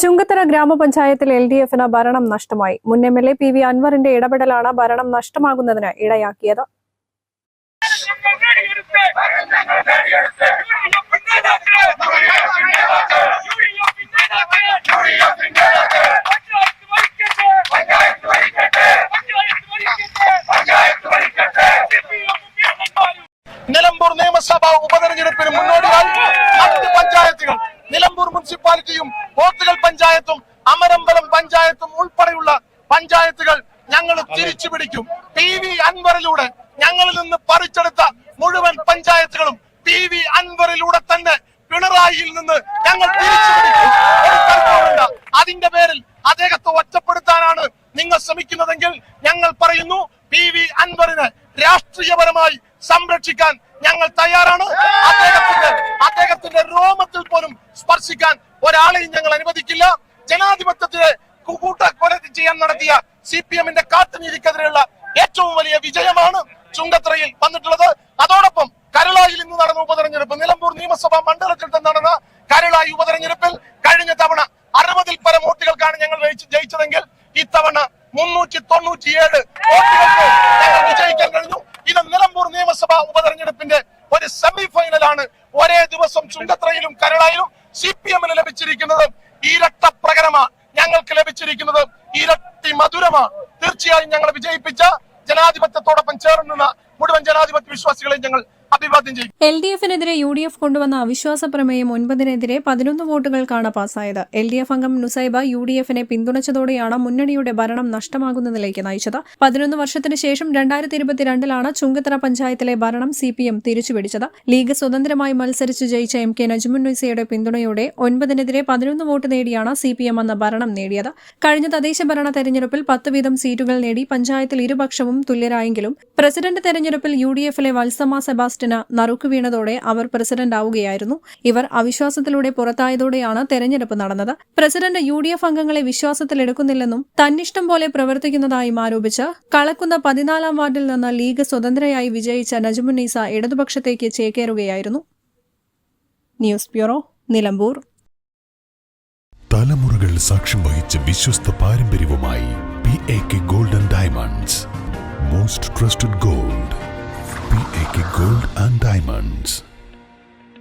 ചുങ്കത്തറ ഗ്രാമപഞ്ചായത്തിൽ L D എഫിന് ഭരണം നഷ്ടമായി. മുൻ M L A P V അൻവറിന്റെ ഇടപെടലാണ് ഭരണം നഷ്ടമാകുന്നതിന് ഇടയാക്കിയത്. നിലമ്പൂർ നിയമസഭാ ഉപതെരഞ്ഞെടുപ്പിന് മുന്നോടിയായി മറ്റ് പഞ്ചായത്തുകൾ നിലമ്പൂർ മുനിസിപ്പാലിറ്റിയും പോത്തുകൾ പഞ്ചായത്തും അമരമ്പലം പഞ്ചായത്തും ഉൾപ്പെടെയുള്ള പഞ്ചായത്തുകൾ ഞങ്ങൾ തിരിച്ചു പിടിക്കും പി വി അൻവറിലൂടെ ഞങ്ങളിൽ നിന്ന് പറിച്ചെടുത്ത മുഴുവൻ പഞ്ചായത്തുകളും പി വി അൻവറിലൂടെ തന്നെ പിണറായിയിൽ നിന്ന് ഞങ്ങൾ തിരിച്ചു പിടിക്കും അതിന്റെ പേരിൽ അദ്ദേഹത്തെ ഒറ്റപ്പെടുത്താനാണ് നിങ്ങൾ ശ്രമിക്കുന്നതെങ്കിൽ ഞങ്ങൾ പറയുന്നു പി വി അൻവറിനെ രാഷ്ട്രീയപരമായി സംരക്ഷിക്കാൻ ഞങ്ങൾ തയ്യാറാണ്. അദ്ദേഹത്തിന്റെ അദ്ദേഹത്തിന്റെ രോമത്തിൽ പോലും സ്പർശിക്കാൻ ഒരാളെയും ഞങ്ങൾ അനുവദിക്കില്ല. ജനാധിപത്യത്തിലെ കൂട്ട കൊല ചെയ്യാൻ നടത്തിയ സി പി എമ്മിന്റെ കാട്ടുനീതിക്കെതിരെയുള്ള ഏറ്റവും വലിയ വിജയമാണ് ചുങ്കത്തറയിൽ വന്നിട്ടുള്ളത്. അതോടൊപ്പം കരളായിൽ ഇന്ന് നടന്ന ഉപതെരഞ്ഞെടുപ്പ് നിലമ്പൂർ നിയമസഭാ മണ്ഡലത്തിൽ നടന്ന കരളായി ഉപതെരഞ്ഞെടുപ്പിൽ കഴിഞ്ഞ തവണ അറുപതിൽ പരം വോട്ടുകൾക്കാണ് ഞങ്ങൾ ജയിച്ച- ജയിച്ചതെങ്കിൽ ഇത്തവണ മുന്നൂറ്റി തൊണ്ണൂറ്റിയേഴ് വോട്ടുകൾക്ക് ഞങ്ങൾ വിജയിക്കാൻ കഴിഞ്ഞു ഇത് നിലമ്പൂർ നിയമസഭാ ഉപതെരഞ്ഞെടുപ്പിന്റെ ഒരു സെമി ഒരേ ദിവസം ചുങ്കത്രയിലും കരളായിലും സി പി എമ്മിന് ലഭിച്ചിരിക്കുന്നത് ഇരട്ട പ്രകരമാണ് ഞങ്ങൾക്ക് ലഭിച്ചിരിക്കുന്നത് ഇരട്ടി മധുരമാണ് തീർച്ചയായും ഞങ്ങൾ വിജയിപ്പിച്ച ജനാധിപത്യത്തോടൊപ്പം ചേർന്ന് നിന്ന മുഴുവൻ ജനാധിപത്യ വിശ്വാസികളെയും ഞങ്ങൾ അഭിവാദ്യം എൽ ഡി എഫിനെതിരെ യു ഡി എഫ് കൊണ്ടുവന്ന അവിശ്വാസ പ്രമേയം ഒൻപതിനെതിരെ പതിനൊന്ന് വോട്ടുകൾക്കാണ് പാസായത്. എൽ ഡി എഫ് അംഗം നുസൈബ യു ഡി എഫിനെ പിന്തുണച്ചതോടെയാണ് മുന്നണിയുടെ ഭരണം നഷ്ടമാകുന്നതിലേക്ക് നയിച്ചത്. പതിനൊന്ന് വർഷത്തിന് ശേഷം രണ്ടായിരത്തി ഇരുപത്തിരണ്ടിലാണ് ചുങ്കത്തറ പഞ്ചായത്തിലെ ഭരണം സി പി എം തിരിച്ചുപിടിച്ചത്. ലീഗ് സ്വതന്ത്രമായി മത്സരിച്ച് ജയിച്ച എം കെ നജ്മുന്നുസയുടെ പിന്തുണയോടെ ഒൻപതിനെതിരെ പതിനൊന്ന് വോട്ട് നേടിയാണ് സി പി എം അന്ന് ഭരണം നേടിയത്. കഴിഞ്ഞ തദ്ദേശ ഭരണ തെരഞ്ഞെടുപ്പിൽ പത്ത് വീതം സീറ്റുകൾ നേടി പഞ്ചായത്തിൽ ഇരുപക്ഷവും തുല്യരായെങ്കിലും പ്രസിഡന്റ് തെരഞ്ഞെടുപ്പിൽ യു ഡി എഫിലെ വത്സമ സെബാസ്റ്റ്യന് നറുക്ക് വീണതോടെ അവർ പ്രസിഡന്റ് ആവുകയായിരുന്നു ഇവർ അവിശ്വാസത്തിലൂടെ പുറത്തായതോടെയാണ് തെരഞ്ഞെടുപ്പ് നടന്നത്. പ്രസിഡന്റ് യു ഡി എഫ് അംഗങ്ങളെ വിശ്വാസത്തിലെടുക്കുന്നില്ലെന്നും തന്നിഷ്ടം പോലെ പ്രവർത്തിക്കുന്നതായും ആരോപിച്ച് കളക്കുന്ന പതിനാലാം വാർഡിൽ നിന്ന് ലീഗ് സ്വതന്ത്രയായി വിജയിച്ച നജമുന്നീസ ഇടതുപക്ഷത്തേക്ക് ചേക്കേറുകയായിരുന്നു. News bureau Nilambur. തലമുറകൾ സാക്ഷ്യം വഹിച്ച വിശ്വസ്ത പാരമ്പര്യവുമായി P A K golden diamonds most trusted gold P A K gold and diamonds